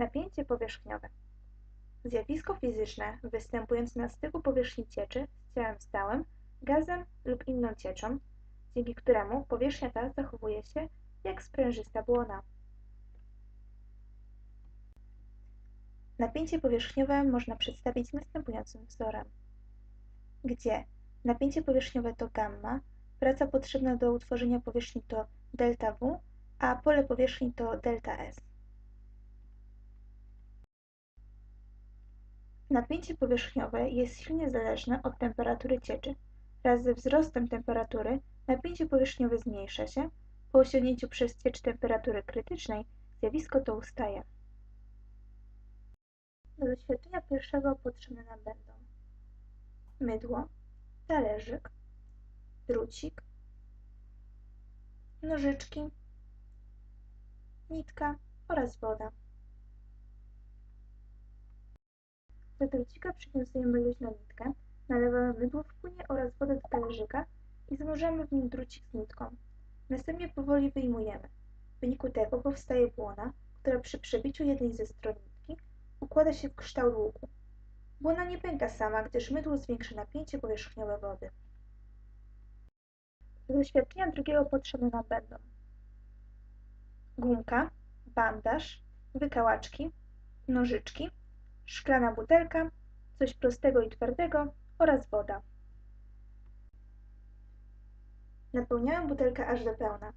Napięcie powierzchniowe. Zjawisko fizyczne występujące na styku powierzchni cieczy z ciałem stałym, gazem lub inną cieczą, dzięki któremu powierzchnia ta zachowuje się jak sprężysta błona. Napięcie powierzchniowe można przedstawić następującym wzorem, gdzie napięcie powierzchniowe to gamma, praca potrzebna do utworzenia powierzchni to delta W, a pole powierzchni to delta S. Napięcie powierzchniowe jest silnie zależne od temperatury cieczy. Wraz ze wzrostem temperatury napięcie powierzchniowe zmniejsza się. Po osiągnięciu przez ciecz temperatury krytycznej zjawisko to ustaje. Do doświadczenia pierwszego potrzebne nam będą mydło, talerzyk, drucik, nożyczki, nitka oraz woda. Do drucika przywiązujemy luźną nitkę, nalewamy mydło w płynie oraz wodę do talerzyka i zanurzamy w nim drucik z nitką. Następnie powoli wyjmujemy. W wyniku tego powstaje błona, która przy przebiciu jednej ze stron nitki układa się w kształt łuku. Błona nie pęka sama, gdyż mydło zwiększa napięcie powierzchniowe wody. Do doświadczenia drugiego potrzebne nam będą gumka, bandaż, wykałaczki, nożyczki, szklana butelka, coś prostego i twardego oraz woda. Napełniałem butelkę aż do pełna.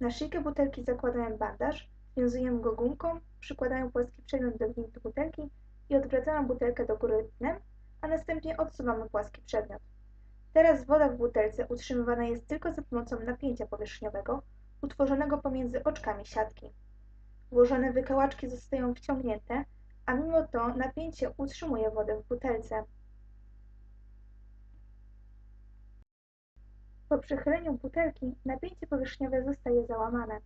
Na szyjkę butelki zakładałem bandaż, wiązujemy go gumką, przykładałem płaski przedmiot do gwintu butelki i odwracałem butelkę do góry dnem, a następnie odsuwamy płaski przedmiot. Teraz woda w butelce utrzymywana jest tylko za pomocą napięcia powierzchniowego utworzonego pomiędzy oczkami siatki. Włożone wykałaczki zostają wciągnięte, a mimo to napięcie utrzymuje wodę w butelce. Po przechyleniu butelki napięcie powierzchniowe zostaje załamane.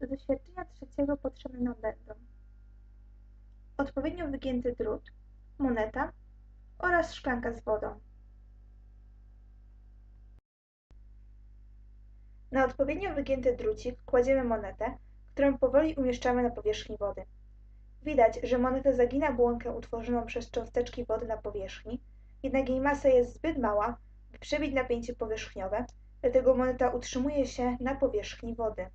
Do doświadczenia trzeciego potrzebne nam będą odpowiednio wygięty drut, moneta oraz szklanka z wodą. Na odpowiednio wygięty drucik kładziemy monetę, którą powoli umieszczamy na powierzchni wody. Widać, że moneta zagina błonkę utworzoną przez cząsteczki wody na powierzchni, jednak jej masa jest zbyt mała, by przebić napięcie powierzchniowe, dlatego moneta utrzymuje się na powierzchni wody.